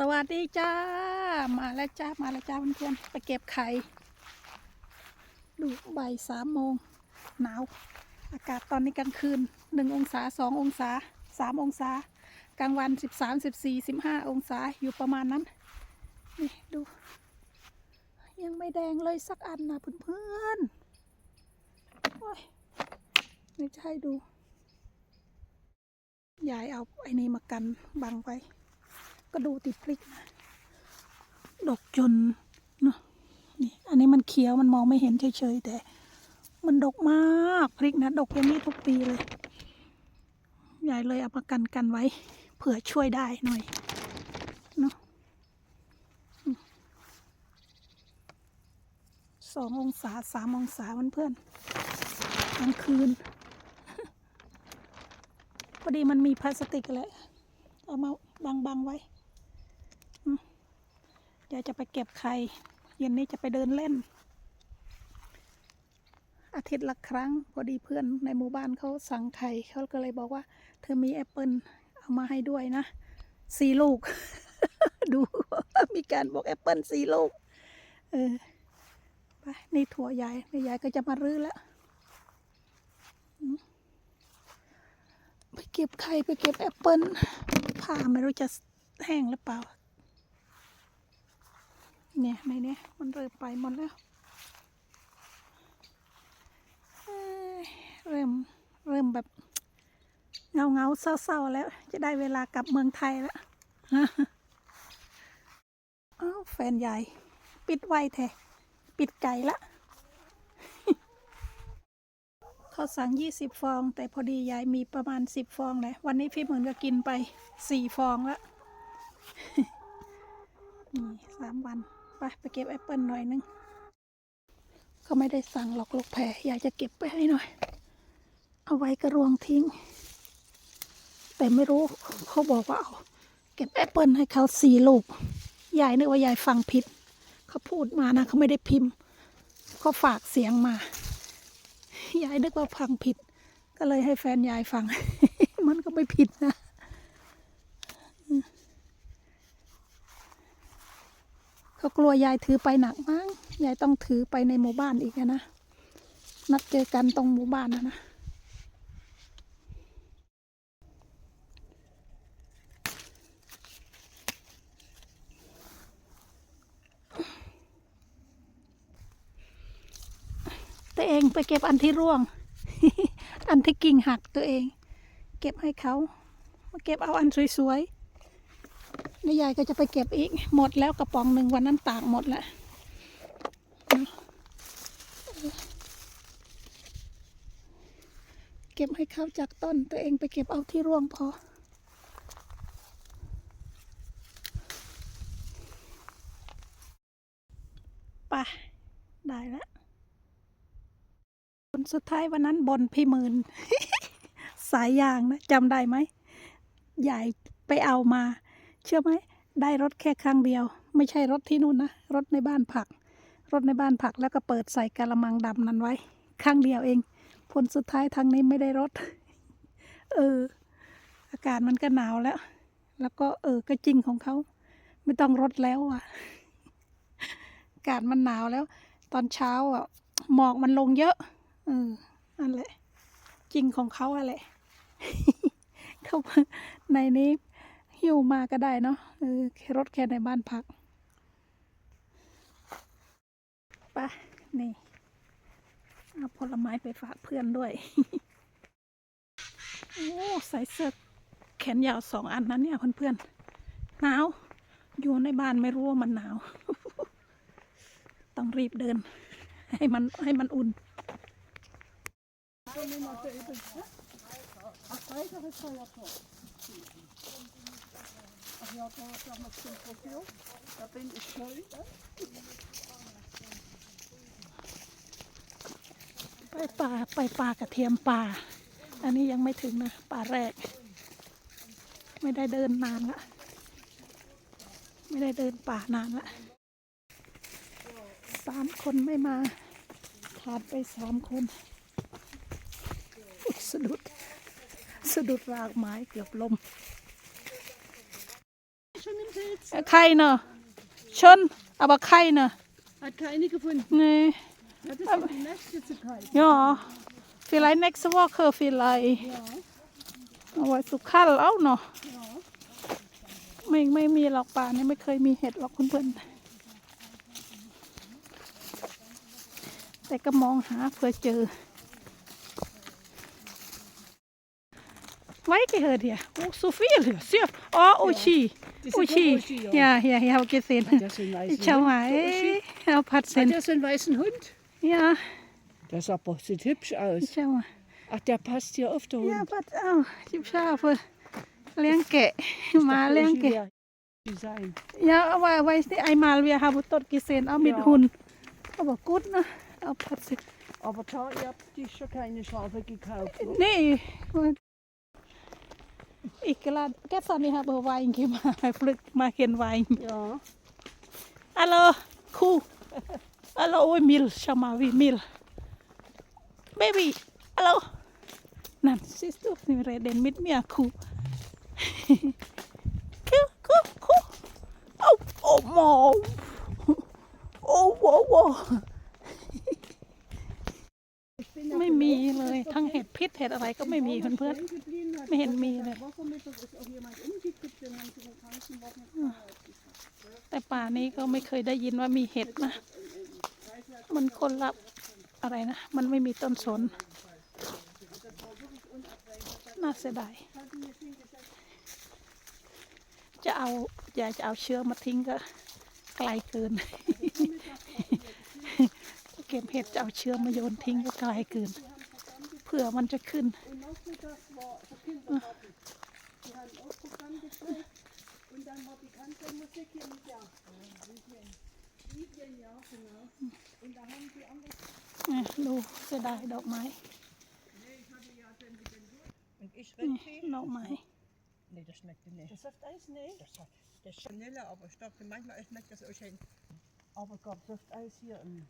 สวัสดีจ้า มาแล้วจ้า มาแล้วจ้าเพื่อนๆ ไปเก็บไข่ ดูใบสามโมง หนาว อากาศตอนนี้กลางคืนหนึ่งองศาสององศาสามองศา กลางวันสิบสามสิบสี่สิบห้าองศาอยู่ประมาณนั้น นี่ดู ยังไม่แดงเลยสักอันนะเพื่อนๆ โอ้ยไม่ใช่ดู ยายเอาไอ้นี่มากันบังไว้ ก็ดูติดพริกนะดกจนเนาะนี่อันนี้มันเขียวมันมองไม่เห็นเฉยๆแต่ มันดกมากพริกนะดกอย่างนี้ทุกปีเลยยายเลยเอามากันกันไว้ เผื่อช่วยได้หน่อยเนาะสององศาสามองศาเพื่อนๆกลางคืน พอดีมันมีพลาสติกแหละเอามาบังๆไว้ เดี๋ยวจะไปเก็บไข่เย็นนี้จะไปเดินเล่น อาทิตย์ละครั้ง พอดีเพื่อนในหมู่บ้านเขาสั่งไข่เขาก็เลยบอกว่า เธอมีแอปเปิลเอามาให้ด้วยนะสี่ลูก ดูมีการบอกแอปเปิลสี่ลูก เออไปนี่ถั่วยายนี่ยายก็จะมารื้อแล้วไปเก็บไข่ไปเก็บแอปเปิลผ้าไม่รู้จะแห้งหรือเปล่า เนี่ยในเนี้ยมันเริ่มไปหมดแล้วเริ่มเริ่มแบบเงาเงาเศร้าๆแล้ว จะได้เวลากลับเมืองไทยแล้วอ้าวแฟนใหญ่ ปิดไวแท้ปิดไก่ละเขาสั่งยี่สิบฟอง แต่พอดียายมีประมาณสิบฟองเลยวันนี้พี่เหมือนก็กินไปสี่ฟองล้วนี่สามวัน ไปไปเก็บแอปเปิลหน่อยนึงเขาไม่ได้สั่งหรอกลูกแพรอยากจะเก็บไปให้หน่อย เอาไว้กระรวงทิ้ง แต่ไม่รู้เขาบอกว่าเอาเก็บแอปเปิลให้เขาสี่ลูก ยายนึกว่ายายฟังผิด เขาพูดมานะเขาไม่ได้พิมพ์ เขาฝากเสียงมา ยายนึกว่าฟังผิด ก็เลยให้แฟนยายฟัง มันก็ไม่ผิดนะ เขากลัวยายถือไปหนักมั้งยายต้องถือไปในหมู่บ้านอีกนะ นัดเจอกันตรงหมู่บ้านนะนะตัวเองไปเก็บอันที่ร่วง อันที่กิ่งหักตัวเอง เก็บให้เขา มาเก็บเอาอันสวยๆ แล้วยายก็จะไปเก็บอีก หมดแล้วกระป๋องหนึ่งวันนั้นตากหมดแล้วนะเก็บให้เข้าจากต้น ตัวเองไปเก็บเอาที่ร่วงพอไปได้แล้วคนสุดท้ายวันนั้นบนพี่หมื่น สายยางนะจำได้ไหมยายไปเอามา เชื่อไหมได้รถแค่ครั้งเดียว ไม่ใช่รถที่นู่นนะรถในบ้านผัก รถในบ้านผักแล้วก็เปิดใส่กะละมังดำนั้นไว้ครั้งเดียวเอง ผลสุดท้ายทางนี้ไม่ได้รถ เออ อากาศมันก็หนาวแล้ว แล้วก็เออก็จริงของเขา ไม่ต้องรถแล้วอะ อากาศมันหนาวแล้ว ตอนเช้าอะหมอกมันลงเยอะเออนั่นแหละ จริงของเขาอะไรเขาในนี้ หิวมาก็ได้เนาะเออแค่รถแค่ในบ้านพักไปะนี่เอาผลไม้ไปฝากเพื่อนด้วย โอ้ใส่เสื้อแขนยาวสองอันนั้นเนี่ยเพื่อนๆหนาว อยู่ในบ้านไม่รู้ว่ามันหนาว ต้องรีบเดิน ให้มันให้มันอุ่นไป ไปป่าไปป่ากระเทียมป่า อันนี้ยังไม่ถึงนะ ป่าแรก ไม่ได้เดินนานละไม่ได้เดินป่านานละสามคนไม่มาขาดไปสามคน อุสะดุด สะดุดรากไม้เกือบล้ม schon im See jetzt. Keiner. Schon, aber keiner. Hat keine gefunden. Nee. Hat es für die nächste zu kalt. Ja. Vielleicht nächste Woche vielleicht. Ja. เอาไว้สุกข้าวเอาเนาะไม่ไม่มีหรอกป่านี่ไม่เคยมีเห็ดหรอกเพื่อนๆแต่ก็มองหาเพื่อเจอ ไว้กี่เฮอเดียโอ้ซูฟี่เหลือเสียอ๋อโอ ชี Die โอ sind ชี vom Uschi, อย่า ja. อย่าอย่าเอาเกษน Hat der so einen weißen ชาว Hund? หมายเอาผัดเซน Hat der so einen weißen Hund? อย่า Das aber, sieht hübsch aus. ชาวหมาย Ach, der passt hier auf der อย่า Hund. ผัดเอาชิบชาเพื่อเลี้ยงแกะ Ich หมา dachte, เลี้ยง Uschi แกะ wäre Design. Ja, aber weißt du, einmal wir haben dort gesehen, auch mit Ja. Hund. Aber gut, ne? Auch passiert. Aber da, ihr habt die schon keine Schafe gekauft. ne? Nee. und- Ich glaube, gestern ich habe Wein gemacht, Flück mal kein Wein. Ja. Hallo, Kuh. Hallo, oh, Mil, schau mal, wie Mil. Baby, hallo. Nein, siehst du, sie reden mit mir, Kuh. Kuh, Kuh, Kuh. Oh, oh, Mom. Oh, oh, oh. ไม่มีเลย ทั้ง เห็ดอะไรก็ไม่มีเพื่อนๆไม่เห็นมีเลย แต่ป่านี้ก็ไม่เคยได้ยินว่ามีเห็ดนะ มันคนละอะไรนะ มันไม่มีต้นสน น่าเสียดาย จะเอาอยากจะเอาเชื้อมาทิ้งก็ไกลเกิน เก็บเห็ดจะเอาเชื้อมาโยนทิ้งก็ไกลเกิน เผื่อมันจะขึ้น ดูเสียดายดอกไม้ดอกไม้ Nee, das schmeckt mir nicht. Das sagt Eis, nee. Das, hat- das ist Vanille, aber ich dachte, manchmal schmeckt das auch schön. Aber gab Soft Eis hier in,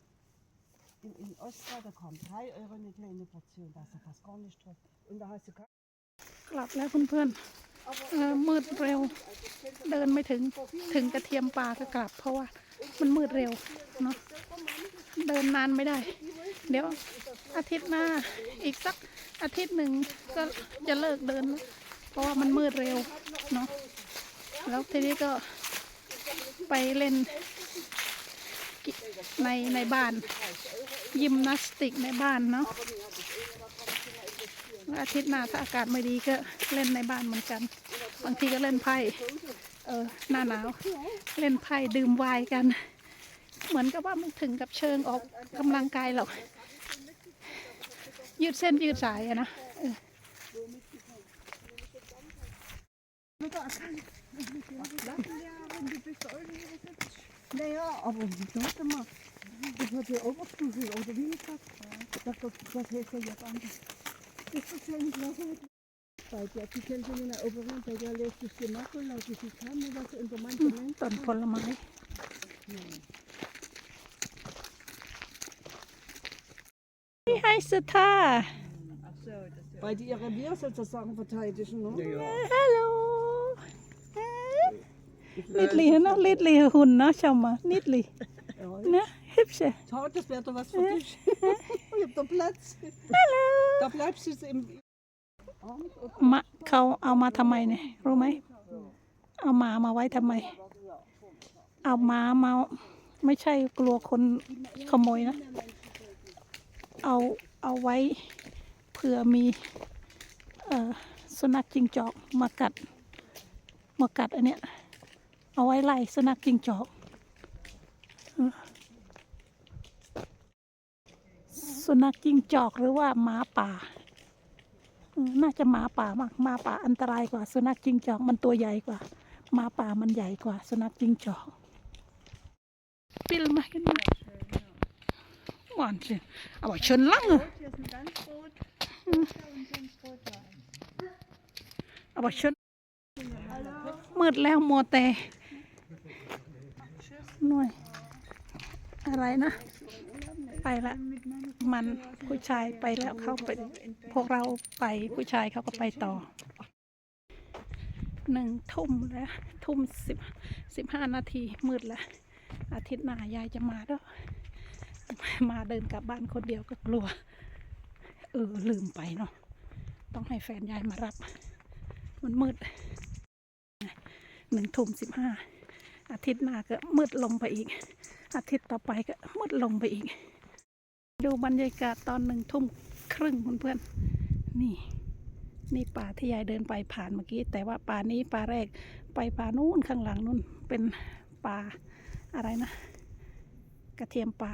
in, in Ostra, da kam 3 Euro eine kleine Portion. Da ist ja fast gar nicht drin. Und da hast du gar กลับแล้วเพื่อนๆเออมืดเร็ว เดินไม่ถึงถึงกระเทียมปลาก็กลับ เพราะว่า มันมืดเร็วเนาะเดินนานไม่ได้ เดี๋ยวอาทิตย์หน้าอีกสักอาทิตย์หนึ่งก็จะเลิกเดินแล้วเพราะว่ามันมืดเร็วเนาะแล้วทีนี้ก็ไปเล่นกิในในบ้าน ยิมนาสติกในบ้านเนาะอาทิตย์หน้าถ้าอากาศไม่ดีก็เล่นในบ้านเหมือนกัน บางทีก็เล่นไพ่เออหน้าหนาว เล่นไพ่ดื่มไวน์กัน เหมือนกับว่าไม่ถึงกับเชิงออกกำลังกายหรอก ยืดเส้นยืดสายอะนะเออ Naja, aber warte mal. Das wird ja Oberstufe, oder wie gesagt. Das, das, das heißt ja jetzt anders. Das ist ja nicht was mit bei der die kennt in der Oberin, bei der lässt es dir machen, laut wie sie kann, und was in der manchen Menschen. ต้นผลไม้นี่ให้สุธา Weil die ihre Wir sozusagen verteidigen, ne? ฮัลโหลนิดลีเนาะ นิดลีหุ่นเนาะชมมานิดลี Ja. นะฮิปเช Schau, das wäre doch was für dich. ich hab da Platz. Da bleibst du jetzt im Abend. มะเขาเอามาทำไมเนี่ยรู้ไหม เอาหมามาไว้ทำไม เอาหมามา ไม่ใช่กลัวคนขโมยนะ เอาเอาไว้เผื่อมี เอ่อสุนัขจิงจอกมากัด มากัดอันเนี้ย เอาไว้ไล่สุนัขจิงจอกเออ สุนัขจิ้งจอกหรือว่าหมาป่า น่าจะหมาป่ามากหมาป่าอันตรายกว่า สุนัขจิ้งจอกมันตัวใหญ่กว่าหมาป่ามันใหญ่กว่า สุนัขจิ้งจอกปิลมากันมาหวานจริเอาไว้ชนลังเอ Hier ist ein ganz rot. Und ganz rot เอาไว้ชนมืดแล้วมัวแต่หน่วยอะไรนะ ไปละ มันผู้ชายไปแล้วเขาไปพวกเราไปผู้ชายเขาก็ไปต่อหนึ่งทุ่มแล้วทุ่มสิบสิบห้านาทีมืดแล้ว อาทิตย์หน้ายายจะมาด้วยมาเดินกลับบ้านคนเดียวก็กลัว เออลืมไปเนาะต้องให้แฟนยายมารับ มันมืดหนึ่งทุ่มสิบห้าอาทิตย์หน้าก็มืดลงไปอีก อาทิตย์ต่อไปก็มืดลงไปอีก ดูบรรยากาศตอนหนึ่งทุ่มครึ่งเพื่อนๆนี่ นี่ป่าที่ยายเดินไปผ่านเมื่อกี้ แต่ว่าป่านี้ป่าแรกไปป่านู้นข้างหลังนู้นเป็นป่าอะไรนะ กระเทียมป่า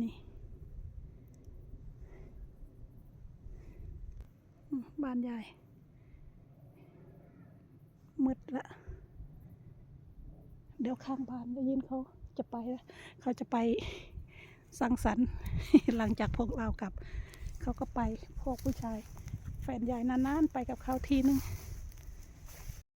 นี่ บ้านยายมืดละ เดี๋ยวข้างบ้านได้ยินเขาจะไปแล้วเขาจะไป สังสรรค์ หลังจากพวกเรากลับ เขาก็ไปพวกผู้ชาย แฟนยายนานๆไปกับเขาทีนึง